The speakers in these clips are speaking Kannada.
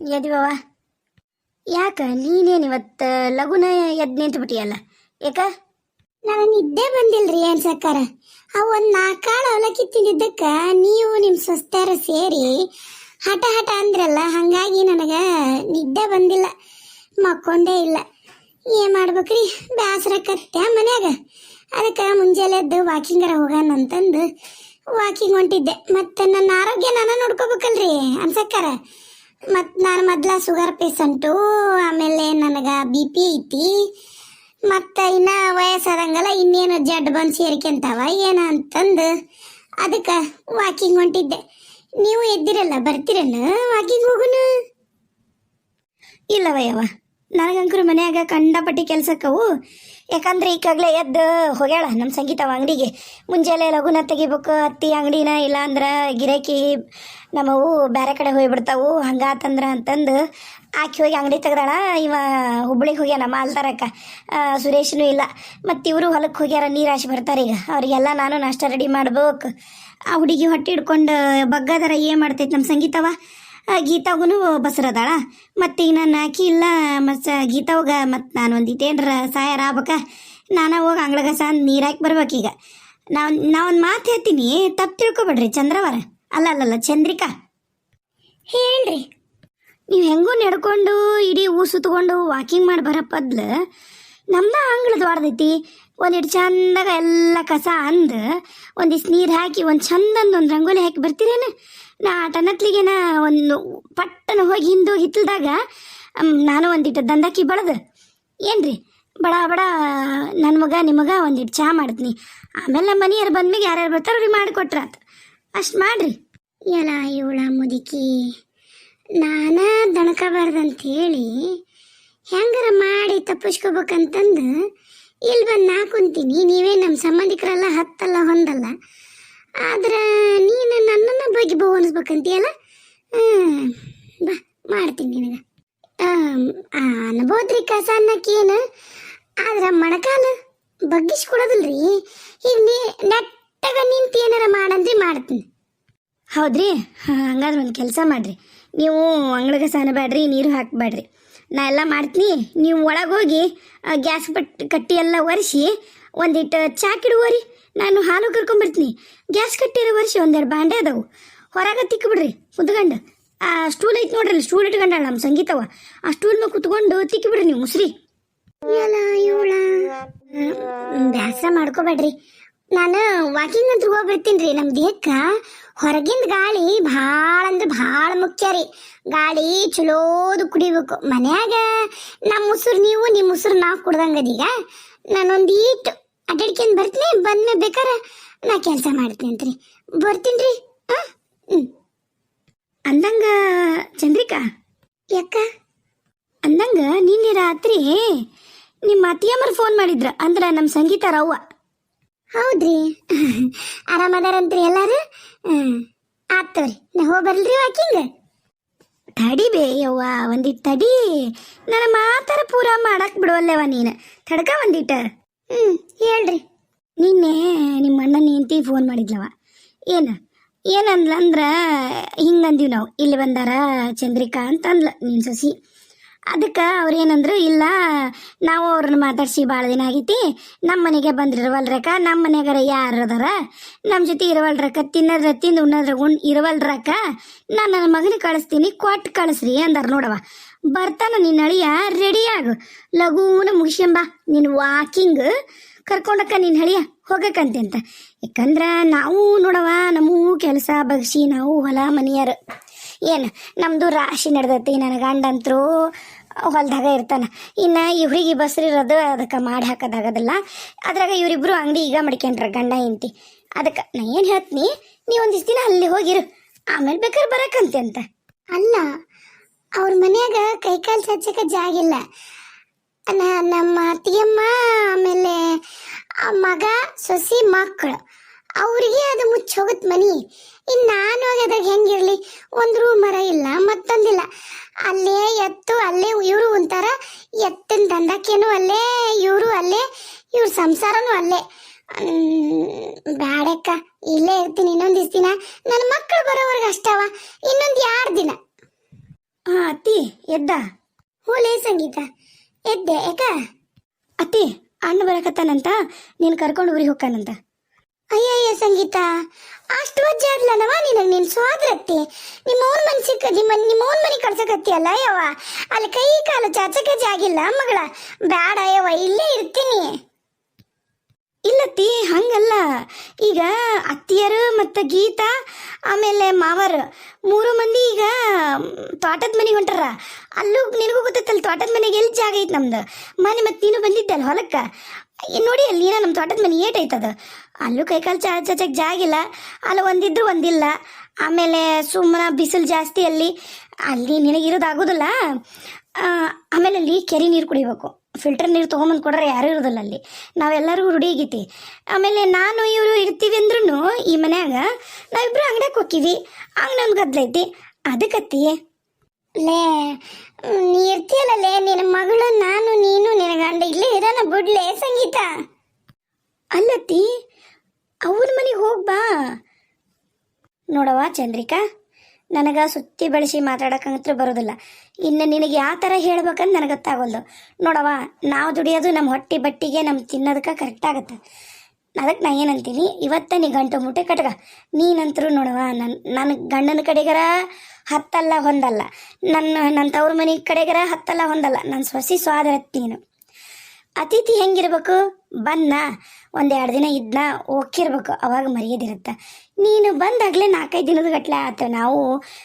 ಎದಿವವ ಯಾಕ, ನೀನೇನು ಇವತ್ತು ಲಗುನ ಎದ್ದು ನಿಂತು ಬಿಟ್ಟಿಯಲ್ಲ? ಯಾಕ? ನಾನು ನಿದ್ದೆ ಬಂದಿಲ್ರಿ ಅನ್ಸಕ್ಕಾರ ಆ ಒಂದ್ ನಾಲ್ಕಾಳು ಅವಲಕ್ಕಿ ತಿಂದಿದ್ದಕ್ಕ ನೀವು ನಿಮ್ ಸ್ವಸ್ಥರ ಸೇರಿ ಹಠ ಹಠ ಅಂದ್ರಲ್ಲ, ಹಂಗಾಗಿ ನನಗ ನಿದ್ದೆ ಬಂದಿಲ್ಲ. ಮಕ್ಕೊಂಡೇ ಇಲ್ಲ. ಏನ್ ಮಾಡ್ಬೇಕ್ರಿ? ಬ್ಯಾಸರಕತ್ತೆ ಮನ್ಯಾಗ. ಅದಕ್ಕೆ ಮುಂಜಾನೆ ಎದ್ದು ವಾಕಿಂಗರ ಹೋಗೋಣ ಅಂತಂದು ವಾಕಿಂಗ್ ಹೊಂಟಿದ್ದೆ. ಮತ್ತೆ ನನ್ನ ಆರೋಗ್ಯ ನಾನು ನೋಡ್ಕೋಬೇಕಲ್ರಿ ಅನ್ಸಕ್ಕಾರ ಮತ್ತು ನಾನು ಮೊದ್ಲ ಶುಗರ್ ಪೇಷಂಟು ಆಮೇಲೆ ನನಗೆ ಬಿ ಪಿ ಐತಿ. ಮತ್ತು ಇನ್ನ ವಯಸ್ಸಾದಂಗಲ್ಲ ಇನ್ನೇನು ಜಡ್ ಬಂದು ಸೇರ್ಕೊಂತಾವ ಏನ ಅಂತಂದು ಅದಕ್ಕೆ ವಾಕಿಂಗ್ ಹೊಂಟಿದ್ದೆ. ನೀವು ಎದ್ದಿರಲ್ಲ ಬರ್ತೀರಲ್ಲ ವಾಕಿಂಗ್ ಹೋಗುನು? ಇಲ್ಲವ ಯವ್ವ ನನಗಂಕರು ಮನೆಯಾಗ ಕಂಡಪಟ್ಟಿ ಕೆಲ್ಸಕ್ಕವು. ಯಾಕಂದ್ರೆ ಈಗಾಗಲೇ ಎದ್ದು ಹೋಗ್ಯಾಳ ನಮ್ಮ ಸಂಗೀತವ ಅಂಗಡಿಗೆ. ಮುಂಜಾನೆ ಲಘುನ ತೆಗಿಬೇಕು ಹತ್ತಿ ಅಂಗಡಿನ ಇಲ್ಲ ಅಂದ್ರೆ ಗಿರಾಕಿ ನಮ್ಮವು ಬೇರೆ ಕಡೆ ಹೋಗ್ಬಿಡ್ತಾವು ಹಂಗಾತಂದ್ರ ಅಂತಂದು ಆಕಿ ಹೋಗಿ ಅಂಗಡಿ ತೆಗ್ದಾಳ. ಇವ ಹುಬ್ಳಿಗೆ ಹೋಗ್ಯಾನ ಮಾಲ್ ತರಕ ಆ, ಸುರೇಶನು ಇಲ್ಲ. ಮತ್ತು ಇವರು ಹೊಲಕ್ಕೆ ಹೋಗ್ಯಾರ ನೀರಾಶಿ ಬರ್ತಾರೆ ಈಗ. ಅವರಿಗೆಲ್ಲ ನಾನು ನಾಷ್ಟ ರೆಡಿ ಮಾಡ್ಬೇಕು. ಆ ಹುಡುಗಿ ಹೊಟ್ಟೆ ಹಿಡ್ಕೊಂಡು ಬಗ್ಗದರ ಏನು ಮಾಡ್ತೈತೆ ನಮ್ಮ ಸಂಗೀತವ? ಗೀತಾಗೂ ಬಸರದಾಳ. ಮತ್ತೆ ಈಗ ನಾನು ಆಕಿ, ಇಲ್ಲ, ಮತ್ತು ಗೀತಾವಾಗ ಮತ್ತು ನಾನು ಒಂದು ಇಟೇನ್ರ ಸಹಾಯ ಆಗ್ಬೇಕ. ನಾನು ಹೋಗಿ ಅಂಗಳಗ ಸಹ ನೀರು ಹಾಕಿ ಬರ್ಬೇಕೀಗ. ನಾವು, ನಾವೊಂದು ಮಾತು ಹೇಳ್ತೀನಿ, ತಪ್ಪು ತಿಳ್ಕೊಬೇಡ್ರಿ, ಚಂದ್ರವರ. ಅಲ್ಲ ಅಲ್ಲಲ್ಲ ಚಂದ್ರಿಕಾ. ಹೇಳ್ರಿ. ನೀವು ಹೆಂಗೂ ನಡ್ಕೊಂಡು ಇಡೀ ಊ ಸುತ್ಕೊಂಡು ವಾಕಿಂಗ್ ಮಾಡಿ ಬರೋ ಬದ್ಲು ನಮ್ದ ಅಂಗಳದ ವಾಡ್ದೈತಿ. ಒಂದಿಟ್ಟು ಚಂದಾಗ ಎಲ್ಲ ಕಸ ಅಂದು, ಒಂದಿಷ್ಟು ನೀರು ಹಾಕಿ, ಒಂದು ಚಂದಂದು ಒಂದು ರಂಗೋಲಿ ಹಾಕಿ ಬರ್ತೀರೇನು? ನಾ ಟನತ್ಲಿಗೆನ ಒಂದು ಪಟ್ಟನ ಹೋಗಿ ಹಿಂದು ಹಿತ್ತಲ್ದಾಗ ನಾನು ಒಂದಿಟ್ಟು ದಂದಕ್ಕಿ ಬಳದು, ಏನ್ರಿ? ಬಡ ಬಡ ನನ್ನ ಮಗ ನಿಮಗ ಒಂದಿಟ್ಟು ಚಹಾ ಮಾಡ್ತೀನಿ. ಆಮೇಲೆ ನಮ್ಮ ಮನೆಯವ್ರು ಬಂದ್ಮೇಲೆ ಯಾರ್ಯಾರು ಬರ್ತಾರೋ ಅವ್ರಿಗೆ ಅಂತ ಅಷ್ಟು ಮಾಡ್ರಿ. ಎಲ್ಲ ಇವಳ ಮುದುಕಿ. ನಾನಾ ದಣಕ ಹೇಳಿ ಹೆಂಗಾರ ಮಾಡಿ ತಪ್ಪಿಸ್ಕೋಬೇಕಂತಂದು ಇಲ್ಲಿ ಬಂದು ನಾ ಕುಂತೀನಿ. ನೀವೇ ನಮ್ಮ ಸಂಬಂಧಿಕರೆಲ್ಲ ಹತ್ತಲ್ಲ, ಹೊಂದಲ್ಲ. ಆದ್ರೆ ನೀನು ನನ್ನನ್ನು ಬಗ್ಗೆ ಬಹು ಬಾ, ಮಾಡ್ತೀನಿ ನಿನಗೆ. ಅನ್ಬೋದ್ರಿ ಕಸ ಅನ್ನಕ್ಕೇನು? ಆದ್ರೆ ಮಣಕಾಲು ಬಗ್ಗಿಸ್ಕೊಡೋದಿಲ್ರಿ. ಈಗ ನೀ ನೆಟ್ಟಗ ನಿಂತು ಏನಾರ ಮಾಡಂದ್ರೆ ಮಾಡ್ತೀನಿ. ಹೌದ್ರಿ? ಹಾಂ, ಹಂಗಾದ್ರೆ ಒಂದು ಕೆಲಸ ಮಾಡಿರಿ. ನೀವು ಅಂಗಳಗ ಅನ್ನಬೇಡ್ರಿ ನೀರು ಹಾಕಬೇಡ್ರಿ. ನಾ ಎಲ್ಲ ಮಾಡ್ತೀನಿ. ನೀವು ಒಳಗೋಗಿ ಗ್ಯಾಸ್ ಬಟ್, ಕಟ್ಟಿ ಎಲ್ಲ ಒರೆಸಿ ಒಂದಿಟ್ಟು ಚಾಕಿಡುವರಿ ನಾನು ಹಾಲು ಕರ್ಕೊಂಬರ್ತೀನಿ. ಗ್ಯಾಸ್ ಕಟ್ಟಿರೋ ಒರೆಸಿ ಒಂದೆರಡು ಬಾಂಡೆ ಅದಾವು. ಹೊರಗೆ ತಿಕ್ಕಿಬಿಡ್ರಿ ಕುತ್ಕೊಂಡು ಆ ಸ್ಟೂಲ್ ಐತೆ ನೋಡ್ರಿ ಸ್ಟೂಲ್ ಇಟ್ಕೊಂಡಾಳ ನಮ್ಮ ಸಂಗೀತವ ಆ ಸ್ಟೂಲ್ ಮೇಲೆ ಕುತ್ಕೊಂಡು ತಿಕ್ಕಿಬಿಡ್ರಿ ನೀವು, ಮುಸ್ರಿ. ಬ್ಯಾಸ ಮಾಡ್ಕೋಬೇಡ್ರಿ. ನಾನು ವಾಕಿಂಗ್ ಅಂತ ಹೋಗ್ಬಿಡ್ತೀನಿ ರೀ. ನಮ್ಮ ದೇಹಕ್ಕ ಹೊರಗಿಂದ ಗಾಳಿ ಭಾಳ ಅಂದ್ರೆ ಭಾಳ ಮುಖ್ಯ ರೀ. ಗಾಳಿ ಚಲೋದು ಕುಡಿಬೇಕು. ಮನ್ಯಾಗ ನಮ್ಮ ಉಸಿರು ನೀವು ನಿಮ್ಮ ಉಸಿರು ನಾವು ಕುಡ್ದಂಗದೀಗ ನಾನೊಂದು ಈಟ್ ಅಡ್ಡಾಡ್ಕೊಂಡು ಬರ್ತೀನಿ ಬಂದ್ಮೆ ಬೇಕಾರ ನಾ ಕೆಲಸ ಮಾಡ್ತೀನಿ ಅಂತ್ರಿ ಬರ್ತೀನಿ ರೀ. ಹ್ಞೂ ಅಂದಂಗ ಚಂದ್ರಿಕಾ? ಯಾಕ? ಅಂದಂಗ ನಿನ್ನೆ ರಾತ್ರಿ ನಿಮ್ಮ ಅತ್ತಿಯಮ್ಮರು ಫೋನ್ ಮಾಡಿದ್ರ ಅಂದ್ರೆ ನಮ್ಮ ಸಂಗೀತ ರವ್ವ. ಹೌದ್ರಿ. ಆರಾಮದಾರಂತ್ರಿ ಎಲ್ಲಾರು? ಆಗ್ತವ್ರಿ ನಾ ಹೋಗಿ ಬರ್ಲ್ರಿ ವಾಕಿಂಗ್ ತಡಿ ಬೇ ಯವ್ವ ಒಂದಿಟ್ಟು ತಡಿ. ನನ್ನ ಮಾತಾರ ಪೂರ ಮಾಡಕ್ ಬಿಡುವಲ್ಲೇವ ನೀನು. ತಡ್ಕ ಒಂದಿಟ್ಟ ಹ್ಮ್, ಹೇಳ್ರಿ. ನಿನ್ನೆ ನಿಮ್ಮ ಅಣ್ಣನ ಹೆಂಡತಿ ಫೋನ್ ಮಾಡಿದ್ಲವ. ಏನು? ಏನಂದ್ಲ ಅಂದ್ರ ಹಿಂಗಂದಿವ್ ನಾವು. ಇಲ್ಲಿ ಬಂದಾರ ಚಂದ್ರಿಕಾ ಅಂತ ಅಂದ್ಲ ನಿನ್ನ ಸೊಸಿ. ಅದಕ್ಕೆ ಅವ್ರೇನಂದ್ರು, ಇಲ್ಲ, ನಾವು ಅವ್ರನ್ನ ಮಾತಾಡ್ಸಿ ಭಾಳ ದಿನ ಆಗೈತಿ ನಮ್ಮ ಮನೆಗೆ ಬಂದಿರವಲ್ರಕ್ಕ ನಮ್ಮ ಮನೆಗಾರ ಯಾರು ಅದಾರ? ನಮ್ಮ ಜೊತೆ ಇರವಲ್ರಕ್ಕ, ತಿನ್ನದ್ರ ತಿಂದು ಉಣ್ಣೋದ್ರ ಉಣ್ ಇರವಲ್ರಕ್ಕ, ನಾನು ನನ್ನ ಮಗನ ಕಳಿಸ್ತೀನಿ ಕೊಟ್ಟು ಕಳಿಸ್ರಿ ಅಂದಾರ ನೋಡವ ಬರ್ತಾನ ನಿನ್ನ ಅಳಿಯ ರೆಡಿ ಆಗು. ಲಘೂನ ಮುಗಿಸ್ಯಂಬ ನಿನ್ನ ವಾಕಿಂಗ್ ಕರ್ಕೊಂಡಕ್ಕ ನಿನ್ನ ಹಳಿಯ ಹೋಗಕ್ಕಂತೆ ಅಂತ ಯಾಕಂದ್ರೆ ನಾವು ನೋಡವ ನಮ್ಮೂ ಕೆಲಸ ಬಗ್ಸಿ ನಾವು ಹೊಲ ಮನೆಯರು. ಏನು ನಮ್ಮದು ರಾಶಿ ನಡೆದೈತಿ, ನನ್ನ ಗಂಡಂತರೂ ಹೊಲ್ದಾಗ ಇರ್ತಾನ. ಇನ್ನು ಇವ್ರಿಗೆ ಬಸ್ರಿರೋದು ಅದಕ್ಕೆ ಮಾಡಿ ಹಾಕೋದಾಗೋದಿಲ್ಲ. ಅದ್ರಾಗ ಇವರಿಬ್ರು ಅಂಗಡಿ ಈಗ ಮಡ್ಕೊಂಡ್ರ ಗಂಡ, ಹೆಂಡತಿ. ಅದಕ್ಕೆ ನಾ ಏನು ಹೇಳ್ತೀನಿ, ನೀ ಒಂದಿಷ್ಟು ದಿನ ಅಲ್ಲಿ ಹೋಗಿರು. ಆಮೇಲೆ ಬೇಕಾದ್ರೆ ಬರಕಂತೆ ಅಂತ. ಅಲ್ಲ, ಅವ್ರ ಮನ್ಯಾಗ ಕೈಕಾಲು ಸಚ್ಚಕ ಜಾಗಿಲ್ಲ ನಮ್ಮ ಅತ್ತಿಗೆಮ್ಮ ಆಮೇಲೆ ಮಗ, ಸೊಸಿ ಮಕ್ಕಳು ಅವ್ರಿಗೆ ಅದು ಮುಚ್ಚಿ ಹೋಗುತ್ತೆ ಮನಿ. ಇನ್ನು ನಾನು ಹೋಗೋದಾಗ ಹೆಂಗಿರ್ಲಿ? ಒಂದು ರೂಮ್ ಮರ ಇಲ್ಲ ಮತ್ತೊಂದಿಲ್ಲ. ಅಲ್ಲೇ ಎತ್ತು ಅಲ್ಲೇ ಇವರು ಉಂತಾರ. ಎತ್ತಿನ ದಂಧಕ್ಕೇನು ಅಲ್ಲೇ ಇವರು ಅಲ್ಲೇ ಇವ್ರ ಸಂಸಾರನೂ ಅಲ್ಲೇ. ಬ್ಯಾಡಕ್ಕ ಇಲ್ಲೇ ಇರ್ತೀನಿ ಇನ್ನೊಂದು ದಿನ. ನನ್ನ ಮಕ್ಕಳು ಬರೋವರೆಗೆ ಅಷ್ಟವ? ಇನ್ನೊಂದು ಎರಡು ದಿನ? ಹಾಂ ಅತ್ತಿ ಎದ್ದ? ಹೋಲೇ ಸಂಗೀತ. ಎದ್ದೆ ಯಾಕ ಅತ್ತಿ ಅಣ್ಣ ಬರಕತ್ತಾನಂತ? ನೀನು ಕರ್ಕೊಂಡು ಊರಿಗೆ ಹೋಗ್ಕಾನಂತ ಅಯ್ಯಯ್ಯ ಸಂಗೀತ. ಅಷ್ಟು ವಜ್ಜೆ ಆಗ್ಲನವ ನಿನಗೆ ನಿನ್ ಸ್ವಾದ್ರತ್ತಿ ನಿಮ್ಮ ಓನ್ ಮನ್ಸಿಗೆ ನಿಮ್ಮ ನಿಮ್ಮ ಓನ್ ಮನೆ ಕಳ್ಸಕತ್ತಿ ಅಲ್ಲ ಯವ್ವ. ಅಲ್ಲಿ ಕೈ ಕಾಲು ಚಾಚಕ ಜಾಗಿಲ್ಲ ಮಗಳ. ಬ್ಯಾಡ ಯವ್ವ, ಇಲ್ಲೇ ಇರ್ತೀನಿ. ಇಲ್ಲತ್ತಿ ಹಂಗಲ್ಲ. ಈಗ ಅತ್ತಿಯರು ಮತ್ತು ಗೀತಾ, ಆಮೇಲೆ ಮಾವರು ಮೂರು ಮಂದಿ ಈಗ ತೋಟದ ಮನೆಗೆ ಹೊಂಟಾರ. ಅಲ್ಲೂ ನಿನಗೂ ಗೊತ್ತೈತಲ್ಲ, ತೋಟದ ಮನೆಗೆ ಎಲ್ಲಿ ಜಾಗ ಐತೆ ನಮ್ದು? ಮನೆ ಮತ್ತು ನೀನು ಬಂದಿದ್ದಲ್ಲ ಹೊಲಕ್ಕೆ? ನೋಡಿ ಅಲ್ಲಿ ಏನೋ ನಮ್ಮ ತೋಟದ ಮನೆ ಏಟ್ ಐತದ ಅಲ್ಲೂ ಕೈಕಾಲು ಚಾ ಚಚಕ್ಕೆ ಜಾಗಿಲ್ಲ. ಅಲ್ಲಿ ಒಂದಿದ್ರು ಒಂದಿಲ್ಲ. ಆಮೇಲೆ ಸುಮ್ಮನೆ ಬಿಸಿಲು ಜಾಸ್ತಿ ಅಲ್ಲಿ. ಅಲ್ಲಿ ನಿನಗಿರೋದಾಗೋದಿಲ್ಲ. ಆಮೇಲೆ ಅಲ್ಲಿ ಕೆರೆ ನೀರು ಕುಡಿಬೇಕು. ಫಿಲ್ಟರ್ ನೀರು ತೊಗೊಂಬಂದು ಕೊಡ್ರೆ ಯಾರೂ ಇರೋದಿಲ್ಲ ಅಲ್ಲಿ. ನಾವೆಲ್ಲರಿಗೂ ರೂಢಿ ಆಮೇಲೆ ನಾನು, ಇವರು ಇರ್ತೀವಿ ಅಂದ್ರೂ ಈ ಮನ್ಯಾಗ ನಾವಿಬ್ರು ಅಂಗಡಿಗೆ ಹೋಕ್ಕಿವಿ. ಹಂಗೆ ನಮ್ಗೆ ಗದ್ಲೈತಿ. ಅದಕ್ಕತ್ತಿ ಲೇ, ನೀ ಇರ್ತೀಯಲ್ಲ ಲೇ, ನಿನ್ನ ಮಗಳು ನಾನು, ನೀನು, ನಿನ್ನ ಗಂಡ ಇಲ್ಲೇ ಇರೋಣ ಬಿಡ್ಲೇ ಸಂಗೀತ. ಅಲ್ಲತ್ತಿ ಅವ್ರ ಮನೆಗೆ ಹೋಗಿ ಬಾ. ನೋಡವ್ವ ಚಂದ್ರಿಕಾ, ನನಗೆ ಸುತ್ತಿ ಬೆಳೆಸಿ ಮಾತಾಡೋಕ್ಕಂತೂ ಬರೋದಿಲ್ಲ. ಇನ್ನು ನಿನಗೆ ಯಾವ ಥರ ಹೇಳ್ಬೇಕಂತ ನನಗೆ ಗೊತ್ತಾಗೋಲ್ದು. ನೋಡವ್ವ, ನಾವು ದುಡಿಯೋದು ನಮ್ಮ ಹೊಟ್ಟೆ ಬಟ್ಟಿಗೆ ನಮ್ಮ ತಿನ್ನೋದಕ್ಕೆ ಕರೆಕ್ಟ್ ಆಗುತ್ತೆ. ಅದಕ್ಕೆ ನಾ ಏನಂತೀನಿ ಇವತ್ತ ನೀ ಗಂಟು ಮುಟ್ಟೆ ಕಟ್ಗ ನೀನಂತರೂ ನೋಡವ್ವ ನನ್ನ ನನ್ನ ಗಂಡನ ಕಡೆಗರ ಹತ್ತಲ್ಲ ಹೊಂದಲ್ಲ. ನನ್ನ ನನ್ನ ತವ್ರ ಮನೆ ಕಡೆಗರ ಹತ್ತಲ್ಲ ಹೊಂದಲ್ಲ. ನನ್ನ ಸೊಸಿ ಸ್ವಾದರತ್ ನೀನು. ಅತಿಥಿ ಹೆಂಗಿರ್ಬೇಕು? ಬಂದ ಒಂದೆರಡು ದಿನ ಇದ್ನ? ಹೋಗಿರ್ಬೇಕು ಅವಾಗ ಮರ್ಯಾದಿರುತ್ತೆ. ನೀನು ಬಂದಾಗಲೇ ನಾಲ್ಕೈದು ದಿನದ ಗಟ್ಲೆ ಆತ. ನಾವು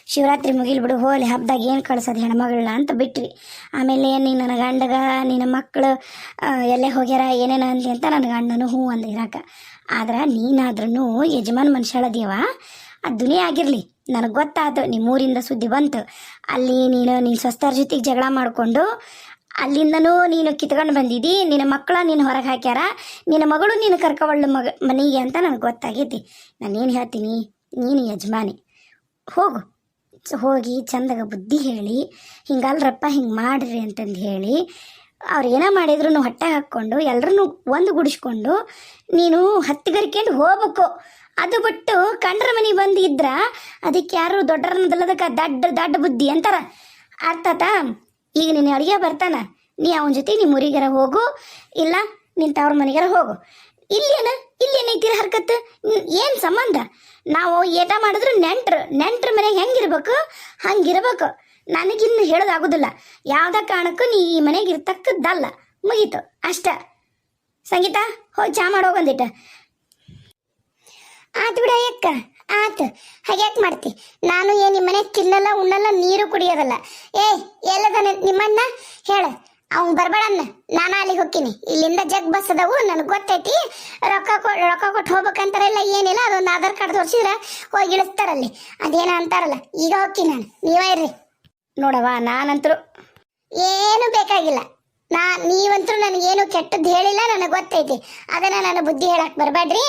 ಶಿವರಾತ್ರಿ ಮುಗಿಲ್ ಬಿಡು. ಹೋಲಿ ಹಬ್ಬದಾಗ ಏನು ಕಳ್ಸೋದು ಹೆಣ್ಮಗಳನ್ನ ಅಂತ ಬಿಟ್ವಿ. ಆಮೇಲೆ ನೀನು ನನ್ನ ಗಂಡಗ, ನಿನ್ನ ಮಕ್ಕಳು ಎಲ್ಲೇ ಹೋಗ್ಯಾರ, ಏನೇನು ಅಂದ್ಲಿ ಅಂತ ನನ್ನ ಗಂಡನು ಹ್ಞೂ ಅಂದ ಇರಾಕ. ಆದ್ರೆ ನೀನಾದ್ರೂ ಯಜಮಾನ್ ಮನುಷ್ಯಳದೇವ ಅದು ದುನಿಯಾ ಆಗಿರಲಿ. ನನಗೆ ಗೊತ್ತಾಯ್ತು ನಿಮ್ಮೂರಿಂದ ಸುದ್ದಿ ಬಂತು. ಅಲ್ಲಿ ನೀನು ನಿನ್ನ ಸ್ವಸ್ಥರ ಜೊತೆಗೆ ಜಗಳ ಮಾಡಿಕೊಂಡು ಅಲ್ಲಿಂದನೂ ನೀನು ಕಿತ್ಕೊಂಡು ಬಂದಿದ್ದಿ, ನಿನ್ನ ಮಕ್ಕಳ ನೀನು ಹೊರಗೆ ಹಾಕ್ಯಾರ, ನಿನ್ನ ಮಗಳು ನೀನು ಕರ್ಕೊಬಳ್ಳು ಮಗ, ಮನೆಗೆ ಅಂತ ನನಗೆ ಗೊತ್ತಾಗೈತಿ. ನಾನೇನು ಹೇಳ್ತೀನಿ, ನೀನು ಯಜಮಾನಿ. ಹೋಗು. ಹೋಗಿ ಚಂದಾಗ ಬುದ್ಧಿ ಹೇಳಿ ಹಿಂಗಲ್ರಪ್ಪ ಹಿಂಗೆ ಮಾಡ್ರಿ ಅಂತಂದು ಹೇಳಿ, ಅವ್ರು ಏನೋ ಮಾಡಿದ್ರು ಹೊಟ್ಟೆ ಹಾಕ್ಕೊಂಡು ಎಲ್ಲರನ್ನೂ ಒಂದು ಗುಡಿಸ್ಕೊಂಡು, ನೀನು ಹತ್ತಿಗರ್ಕೊಂಡು ಹೋಗ್ಬೇಕು. ಅದು ಬಿಟ್ಟು ಕಂಡ್ರ ಮನೆ ಬಂದು ಅದಕ್ಕೆ ಯಾರು ದೊಡ್ಡರನ್ನದಲ್ಲದಕ್ಕೆ ದಡ್ಡ ದಡ್ಡ ಬುದ್ಧಿ ಅಂತಾರ. ಅರ್ಥಾತಾ? ಈಗ ನಿನ್ನ ಅಡುಗೆ ಬರ್ತಾನ, ನೀ ಅವನ ಜೊತೆ ನಿಮ್ಮ ಊರಿಗಾರ ಹೋಗು, ಇಲ್ಲ ನಿನ್ನ ತವ್ರ ಮನೆಗಾರ ಹೋಗು. ಇಲ್ಲೇನ? ಇಲ್ಲೇನೈತಿರ ಹರ್ಕತ್ ಏನು ಸಂಬಂಧ? ನಾವು ಏಟ ಮಾಡಿದ್ರು ನೆಂಟ್ರು, ನೆಂಟ್ರ ಮನೆಗೆ ಹೆಂಗಿರ್ಬೇಕು? ಹಂಗಿರ್ಬೇಕು. ನನಗಿನ್ನು ಹೇಳೋದಾಗೋದಿಲ್ಲ. ಯಾವುದೇ ಕಾರಣಕ್ಕೂ ನೀ ಈ ಮನೆಗೆ ಇರ್ತಕ್ಕದ್ದಲ್ಲ. ಮುಗೀತು. ಅಷ್ಟ. ಸಂಗೀತ, ಹೋಗಿ ಚಾ ಮಾಡೋಗಂದಿಟ್ಟ ಆತ್ ಬಿಡ ಅಕ್ಕ ಆತ್. ಹಾಗ್ಯಾಕ್ ಮಾಡ್ತಿ? ನಾನು ಏನ್ ನಿಮ್ಮನೆ ತಿನ್ನಲ್ಲ, ಉಣ್ಣಲ್ಲ, ನೀರು ಕುಡಿಯೋದಲ್ಲ. ಏಯ್ ಎಲ್ಲದನ ನಿಮ್ಮಣ್ಣ? ಹೇಳ. ಅವ್ನು ಬರ್ಬೇಡನ್ನ ನಾನು ಅಲ್ಲಿಗೆ ಹೋಗ್ತೀನಿ. ಇಲ್ಲಿಂದ ಜಗ್ ಬಸ್ ಅದಾವು, ನನಗೆ ಗೊತ್ತೈತಿ. ರೊಕ್ಕ ಕೊ, ರೊಕ್ಕ ಕೊಟ್ಟು ಹೋಗ್ಬೇಕಂತಾರಲ್ಲ ಏನಿಲ್ಲ, ಅದೊಂದು ಆಧಾರ್ ಕಾರ್ಡ್ ತೋರಿಸಿದ್ರೆ ಹೋಗಿ ಇಳಿಸ್ತಾರಲ್ಲಿ ಅದೇನೋ ಅಂತಾರಲ್ಲ, ಈಗ ಹೋಗ್ತೀನಿ ನಾನು. ನೀವೇ ಇರ್ರಿ. ನೋಡವ್ವ, ನಾನಂತರೂ. ಏನು ಬೇಕಾಗಿಲ್ಲ. ನಾ ನೀವಂತೂ ನನಗೇನು ಕೆಟ್ಟದ್ದು ಹೇಳಿಲ್ಲ, ನನಗೆ ಗೊತ್ತೈತಿ. ಅದನ್ನ ನಾನು ಬುದ್ಧಿ ಹೇಳಕ್ಕೆ ಬರಬೇಡ್ರಿ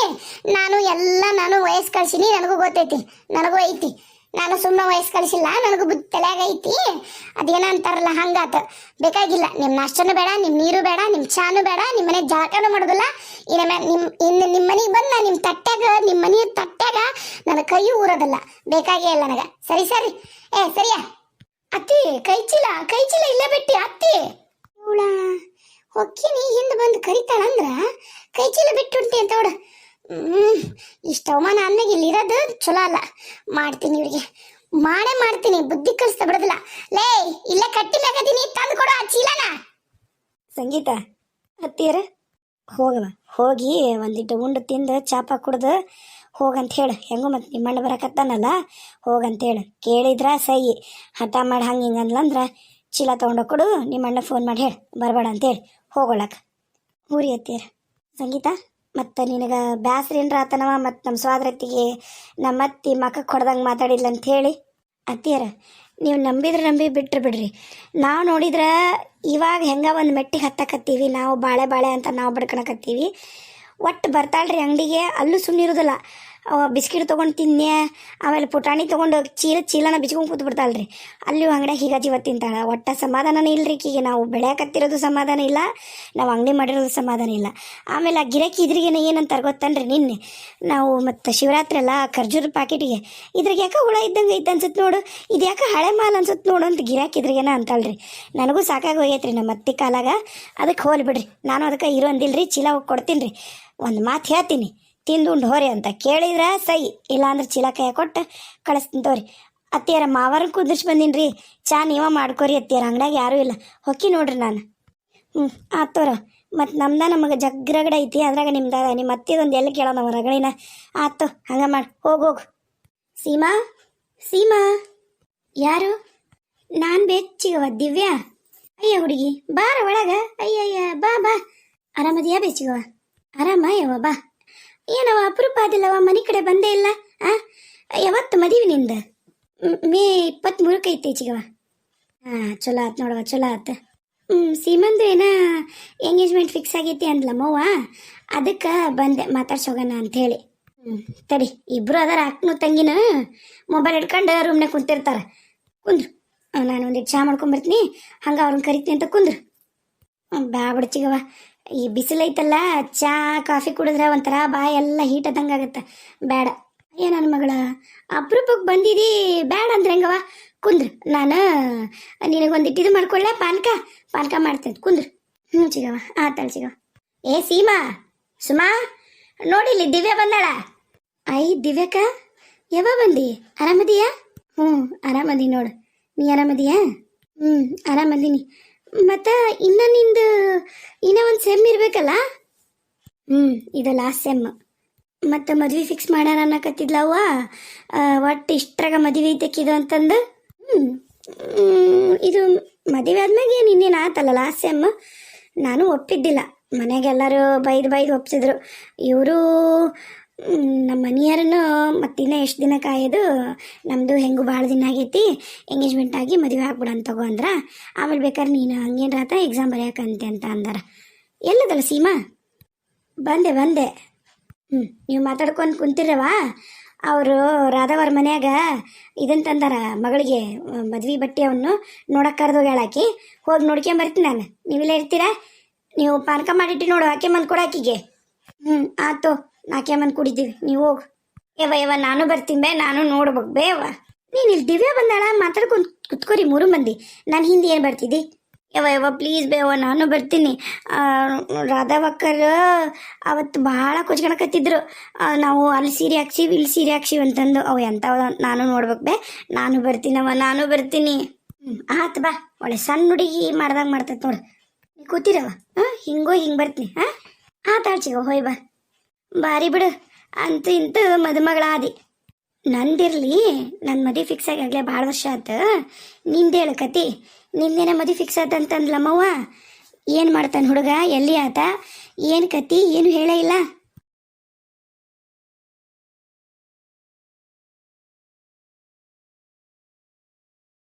ನಾನು ಎಲ್ಲ ನಾನು ವಯಸ್ಸು ಕಳ್ಸಿನಿ, ನನಗೂ ಗೊತ್ತೈತಿ. ನನಗೂ ಐತಿ. ನಾನು ಸುಮ್ಮನೆ ವಯಸ್ಸು ಕಳಿಸಿಲ್ಲ, ನನಗೂ ಬುದ್ಧಿ ತಲೆಯಾಗ ಐತಿ. ಅದೇನ ಅಂತಾರಲ್ಲ, ಹಂಗಾತ. ಬೇಕಾಗಿಲ್ಲ ನಿಮ್ಮ ನಾಷ್ಟನೂ ಬೇಡ ನಿಮ್ಮ ನೀರು ಬೇಡ ನಿಮ್ಮ ಚಾನು ಬೇಡ ನಿಮ್ಮ ಮನೆ ಜಳಕನೂ ಮಾಡೋದಿಲ್ಲ. ಇನ್ನು ನಿಮ್ಮ ನಿಮ್ ಇನ್ನು ನಿಮ್ಮ ಮನೆಗೆ ಬಂದು ನಿಮ್ಮ ತಟ್ಟ್ಯಾಗ ನಿಮ್ಮ ಮನೆ ತಟ್ಟ್ಯಾಗ ನನ್ನ ಕೈಯೂ ಊರೋದಿಲ್ಲ. ಬೇಕಾಗೇ ಇಲ್ಲ ನನಗೆ. ಸರಿ ಸರಿ. ಏ, ಸರಿಯಾ? ಅತ್ತಿ, ಕೈ ಚೀಲ ಕೈ ಚೀಲ ಇಲ್ಲೇ ಬಿಟ್ಟಿ, ಅತ್ತಿ. ಇವಳ ಹೊಕ್ಕಿನಿ ಹಿಂದೆ ಬಂದು ಕರಿತಾಳಂದ್ರ ಕೈ ಚೀಲ ಬಿಟ್ಟುಂಟಿ ಅಂತ ಹ್ಮ್ ಇಷ್ಟ ಅವಮಾನ ಅನ್ನಗೆ ಇಲ್ಲಿ ಇರೋದು ಚಲೋ ಅಲ್ಲ. ಮಾಡ್ತೀನಿ ಇವ್ರಿಗೆ. ಮಾಡೇ ಮಾಡ್ತೀನಿ, ಬುದ್ಧಿ ಕಲಿಸ್ತಾ ಬಿಡೋದಿಲ್ಲ. ಲೇ, ಇಲ್ಲೇ ಕಟ್ಟಿ ಬೇಕಾದೀನಿ ತಂದು ಕೊಡು ಆ ಚೀಲನ. ಸಂಗೀತ ಹತ್ತಿರ ಹೋಗವ ಹೋಗಿ ಒಂದಿಟ್ಟು ಉಂಡು ತಿಂದು ಚಾಪ ಕುಡ್ದು ಹೋಗಂತ ಹೇಳು. ಹೆಂಗೋ ಮತ್ತೆ ನಿಮ್ಮಣ್ಣ ಬರಕತ್ತಾನಲ್ಲ? ಹೋಗಂತ ಹೇಳು. ಕೇಳಿದ್ರ ಸೈ ಹಠ ಮಾಡಿ ಹಂಗೆ ಹಿಂಗೆ ಚೀಲ ತೊಗೊಂಡು ಕೊಡು, ನಿಮ್ಮ ಅಣ್ಣ ಫೋನ್ ಮಾಡಿ ಹೇಳಿ, ಬರಬೇಡ ಅಂತೇಳಿ ಹೋಗೋಳಕ್ಕೆ. ಊರಿ ಎತ್ತೀರ. ಸಂಗೀತ, ಮತ್ತು ನಿನಗೆ ಬ್ಯಾಸ್ರೇನ್ರ ಆತನವ, ಮತ್ತು ನಮ್ಮ ಸ್ವಾದ್ರತಿಗೆ ನಮ್ಮ ಅತ್ತಿ ಮಕ್ಕಕ್ಕೆ ಹೊಡೆದಂಗೆ ಮಾತಾಡಿಲ್ಲ ಅಂತ ಹೇಳಿ. ಅತ್ತಿಯರ, ನೀವು ನಂಬಿದ್ರೆ ನಂಬಿ ಬಿಟ್ಟರು ಬಿಡ್ರಿ. ನಾವು ನೋಡಿದ್ರೆ ಇವಾಗ ಹೆಂಗ ಒಂದು ಮೆಟ್ಟಿಗೆ ಹತ್ತಕತ್ತೀವಿ, ನಾವು ಬಾಳೆ ಬಾಳೆ ಅಂತ ನಾವು ಬಡ್ಕೊಳಕತ್ತೀವಿ ಒಟ್ಟು ಬರ್ತಾಳ್ರಿ ಅಂಗಡಿಗೆ, ಅಲ್ಲೂ ಸುಮ್ಮನಿರೋದಿಲ್ಲ ಅವ ಬಿಸ್ಕಿಟ್ ತೊಗೊಂಡು ತಿನ್ನೆ ಆಮೇಲೆ ಪುಟಾಣಿ ತೊಗೊಂಡು ಚೀಲ, ಚೀಲನ ಬಿಚ್ಕೊಂಡು ಕೂತ್ ಬಿಡ್ತಾಳ್ರಿ. ಅಲ್ಲಿ ಅಂಗಡಿಯಾಗ ಹೀಗಾಜಿ ಇವತ್ತು ತಿಂತಾಳ. ಒಟ್ಟ ಸಮಾಧಾನನೇ ಇಲ್ರಿ ಈಕಿಗೆ. ನಾವು ಬೆಳೆಯಕತ್ತಿರೋದು ಸಮಾಧಾನ ಇಲ್ಲ, ನಾವು ಅಂಗಡಿ ಮಾಡಿರೋದು ಸಮಾಧಾನ ಇಲ್ಲ. ಆಮೇಲೆ ಆ ಗಿರಾಕಿ ಇದ್ರಿಗೇನ ಏನಂತಾರೆ ಗೊತ್ತನ್ರಿ ನಿನ್ನೆ? ನಾವು ಮತ್ತು ಶಿವರಾತ್ರಿ ಅಲ್ಲ ಖರ್ಜೂರ ಪ್ಯಾಕೆಟಿಗೆ ಇದ್ರಿಗೆ ಯಾಕೆ ಹುಳ ಇದ್ದಂಗೆ ಐತೆ ಅನ್ಸುತ್ತೆ ನೋಡು. ಇದು ಯಾಕೆ ಹಳೆ ಮಾಲ್ ಅನ್ಸುತ್ತೆ ನೋಡು ಅಂತ ಗಿರಾಕಿ ಇದ್ರಿಗೇನ ಅಂತಾಳ್ರಿ. ನನಗೂ ಸಾಕಾಗಿ ಹೋಗೈತ್ರಿ ನಮ್ಮ ಅತ್ತಿ ಕಾಲಾಗ. ಅದಕ್ಕೆ ಹೋಲ್ ಬಿಡ್ರಿ. ನಾನು ಅದಕ್ಕೆ ಇರೋ ಅಂದಿಲ್ರಿ, ಚೀಲ ಹೋಗಿ ಕೊಡ್ತೀನಿ ರೀ ಒಂದು ಮಾತು ಹೇಳ್ತೀನಿ. ತಿಂದುಂಡು ಹೋರಿ ಅಂತ ಕೇಳಿದ್ರೆ ಸೈ, ಇಲ್ಲಾಂದ್ರೆ ಚೀಲ ಕೈ ಕೊಟ್ಟು ಕಳಿಸ್ತೀನಿ ಅತ್ತಿಯರ ಮಾವಾರ ಕುದಿರ್ಸಿ ಬಂದೀನಿ ಚಾ ನೀವ ಮಾಡ್ಕೋರಿ ಅತ್ತಿಯರ ಅಂಗಡ್ಯಾಗ ಯಾರೂ ಇಲ್ಲ. ಹೊಕ್ಕಿ ನೋಡ್ರಿ ನಾನು. ಹ್ಞೂ ಆತೋರ ಮತ್ತು ನಮ್ದ ನಮಗೆ ಜಗ್ರಗಡೆ ಐತಿ, ಅದ್ರಾಗ ನಿಮ್ದ ನಿಮ್ಮ ಅತ್ತಿದೊಂದು ಎಲ್ಲಿ ಕೇಳೋ ನಮ್ಮ ರಗಳಿನ. ಆತು ಹಂಗ ಮಾಡಿ, ಹೋಗು ಹೋಗು. ಸೀಮಾ ಸೀಮಾ. ಯಾರು? ನಾನು ಬೆಚ್ಚಿಗವ ದಿವ್ಯಾ. ಅಯ್ಯ ಹುಡುಗಿ, ಬಾರ ಒಳಗ. ಅಯ್ಯಯ್ಯ, ಬಾ ಬಾ. ಆರಾಮದಿಯಾ ಬೆಚ್ಚಿಗವ ಆರಾಮ ಯವ್ವ ಬಾ. ಏನವ ಅಪರೂಪ ಆದಿಲ್ಲವ, ಮನೆ ಕಡೆ ಬಂದೇ ಇಲ್ಲ, ಆ? ಯಾವತ್ತು ಮದುವೆ ನಿಂದ? ಮ್- ಇಪ್ಪತ್ತ್ಮೂರಕ್ಕೆ ಐತಿ ಚಿಗವ ಹಾಂ ಚಲೋ ಆತ್ ನೋಡವ ಚಲೋ ಆತ್. ಹ್ಞೂ ಸೀಮಂದು ಏನ ಎಂಗೇಜ್ಮೆಂಟ್ ಫಿಕ್ಸ್ ಆಗೈತಿ ಅಂದ್ಲಮ್ಮವ್ವ ಅದಕ್ಕೆ ಬಂದೆ, ಮಾತಾಡ್ಸೋಗಣ ಹೇಳಿ ಹ್ಞೂ ತಡಿ, ಇಬ್ರು ಅದಾರ, ಅಕ್ಕನು ತಂಗಿನ. ಮೊಬೈಲ್ ಹಿಡ್ಕೊಂಡು ರೂಮ್ನಾಗ ಕುಂತಿರ್ತಾರ. ಕುಂದ್ರು. ನಾನು ಒಂದಿಟ್ಟು ಚಾ ಮಾಡ್ಕೊಂಬರ್ತೀನಿ ಹಂಗೆ ಅವ್ರನ್ನ ಕರಿತೀನಿ ಅಂತ ಕುಂದ್ರು. ಬಾ ಬಿಡ್ಚಿಗವ ಈ ಬಿಸಿಲೈತಲ್ಲ, ಚಾ, ಕಾಫಿ ಕುಡಿದ್ರೆ ಒಂಥರ ಬಾಯಿ ಎಲ್ಲ ಹೀಟ್ ಆದಂಗೆ ಆಗತ್ತೆ. ಬೇಡ. ಏ ನನ್ನ ಮಗಳ, ಅಪರೂಪಕ್ಕೆ ಬಂದಿದಿ, ಬೇಡ ಅಂದ್ರೆ ಹೆಂಗವ ಕುಂದ್ರು. ನಾನು ನಿನಗೊಂದಿಟ್ಟು ಇದು ಮಾಡ್ಕೊಳ್ಳೆ ಪಾನಕ? ಪಾನಕ ಮಾಡ್ತೇನೆ. ಕುಂದ್ರು. ಹ್ಞೂ ಚಿಗವ ತಳ ಚಿಗವ ಏ, ಸೀಮಾ. ಸುಮಾ ನೋಡಿಲಿ ದಿವ್ಯಾ ಬಂದಾಳ. ಐ, ದಿವ್ಯಕ್ಕ? ಯಾವಾಗ ಬಂದಿ? ಆರಾಮದಿಯಾ? ಹ್ಞೂ ಆರಾಮದಿ ನೋಡು. ನೀ ಆರಾಮದಿಯಾ? ಹ್ಞೂ ಆರಾಮದೀನಿ. ಮತ್ತು ಇನ್ನ ನಿಂದು ಇನ್ನ ಒಂದು ಸೆಮ್ ಇರ್ಬೇಕಲ್ಲ? ಹ್ಞೂ ಇದು ಲಾಸ್ಟ್ ಸೆಮ್ ಮತ್ತು ಮದ್ವೆ ಫಿಕ್ಸ್ ಮಾಡ್ಯಾರ ಅನ್ನಕತ್ತಿದ್ಲವ್ವ ಒಟ್ಟು ಇಷ್ಟ್ರಾಗ ಮದುವೆ ಕಿದು ಅಂತಂದು? ಇದು ಮದುವೆ ಆದ್ಮ್ಯಾಗ ಏನು ಇನ್ನೇನು ಆತಲ್ಲ ಲಾಸ್ಟ್ ಸೆಮ್ ನಾನು ಒಪ್ಪಿದ್ದಿಲ್ಲ. ಮನೆಗೆಲ್ಲರೂ ಬೈದು ಬೈದು ಒಪ್ಸಿದ್ರು. ಇವರು ನಮ್ಮ ಮನೆಯವ್ರನ್ನು ಮತ್ತಿನ್ನ ಎಷ್ಟು ದಿನ ಕಾಯೋದು? ನಮ್ಮದು ಹೆಂಗೂ ಭಾಳ ದಿನ ಆಗೈತಿ. ಎಂಗೇಜ್ಮೆಂಟ್ ಆಗಿ ಮದುವೆ ಆಗ್ಬಿಡಂತ ತಗೋ ಅಂದ್ರ. ಆಮೇಲೆ ಬೇಕಾದ್ರೆ ನೀನು ಹಂಗೇನ್ರಾತ ಎಕ್ಸಾಮ್ ಬರೆಯಕಂತೆ ಅಂತ ಅಂದಾರ. ಎಲ್ಲದಲ್ಲ ಸೀಮಾ? ಬಂದೆ ಬಂದೆ. ಹ್ಞೂ ನೀವು ಮಾತಾಡ್ಕೊಂಡು ಕುಂತಿರವ ಅವರು ರಾಧಾವರ ಮನ್ಯಾಗ ಇದನ್ ತಂದಾರ ಮಗಳಿಗೆ ಮದ್ವೆ ಬಟ್ಟೆ ಅವನ್ನು ನೋಡಕ್ಕೆ ಕರೆದು ಹೇಳಾಕಿ ಹೋಗಿ ನೋಡ್ಕೊಂಬರ್ತೀನಿ ನಾನು. ನೀವೆಲ್ಲ ಇರ್ತೀರಾ? ನೀವು ಪಾನಕ ಮಾಡಿಟ್ಟು ನೋಡು ಆಕೆ ಮಂದ್ ಕೊಡಾಕಿಗೆ ಹ್ಞೂ ಆತು ನಾಕೆ ಮಂದಿ ಕುಡಿತೀವಿ ನೀವು ಹೋಗು. ಯವ ಯವ ನಾನು ಬರ್ತೀನಿ ಬೇ, ನಾನು ನೋಡ್ಬೇಕು ಬೇವ ನೀನು ಇಲ್ಲಿ ದಿವ್ಯ ಬಂದಾಳ? ಮಾತಾಡ್ಕೊಂಡು ಕುತ್ಕೋರಿ, ಮೂರು ಮಂದಿ. ನಾನು ಹಿಂದೆ ಏನು ಬರ್ತಿದ್ದಿ ಯವ ಯವ ಪ್ಲೀಸ್ ಬೇವ ನಾನು ಬರ್ತೀನಿ. ರಾಧಾವಕ್ಕರ್ ಅವತ್ತು ಭಾಳ ಕೊಚ್ಕೊಳಕತ್ತಿದ್ರು ನಾವು ಅಲ್ಲಿ ಸೀರೆ ಹಾಕ್ಸಿವಿ, ಇಲ್ಲಿ ಸೀರೆ ಹಾಕ್ಸಿವಿ ಅಂತಂದು. ಅವ ಎಂಥವ ನಾನು ನೋಡ್ಬೇಕು ಬೇ. ನಾನು ಬರ್ತೀನವ್ವ ನಾನು ಬರ್ತೀನಿ. ಆತು ಬಾ. ಒಳ್ಳೆ ಸಣ್ಣ ಹುಡುಗಿ ಮಾಡ್ದಂಗೆ ಮಾಡ್ತೈತೆ ನೋಡು. ಕೂತಿರವ ಹಾಂ, ಹಿಂಗೋ, ಹಿಂಗೆ ಬರ್ತೀನಿ. ಹಾಂ? ಆತಾಡ್ಸಿಗೋ ಹೋಯ್ ಬಾ. ಬಾರಿ ಬಿಡು. ಅಂತ ಇಂತ ಮದುಮಗಳಾದಿ. ನಂದಿರ್ಲಿ ನನ್ನ ಮದಿ ಫಿಕ್ಸ್ ಆಗಿ ಆಗಲೇ ಭಾಳ ವರ್ಷ ಆತು. ನಿಂದ ಹೇಳಕತಿ ನಿಂದೇನ ಮದುವೆ ಫಿಕ್ಸ್ ಆತ ಅಂತಂದ್ಲಮ್ಮವ್ವ. ಏನು ಮಾಡ್ತಾನೆ ಹುಡುಗ? ಎಲ್ಲಿ ಆತ? ಏನು ಕತಿ? ಏನು ಹೇಳೇ ಇಲ್ಲ.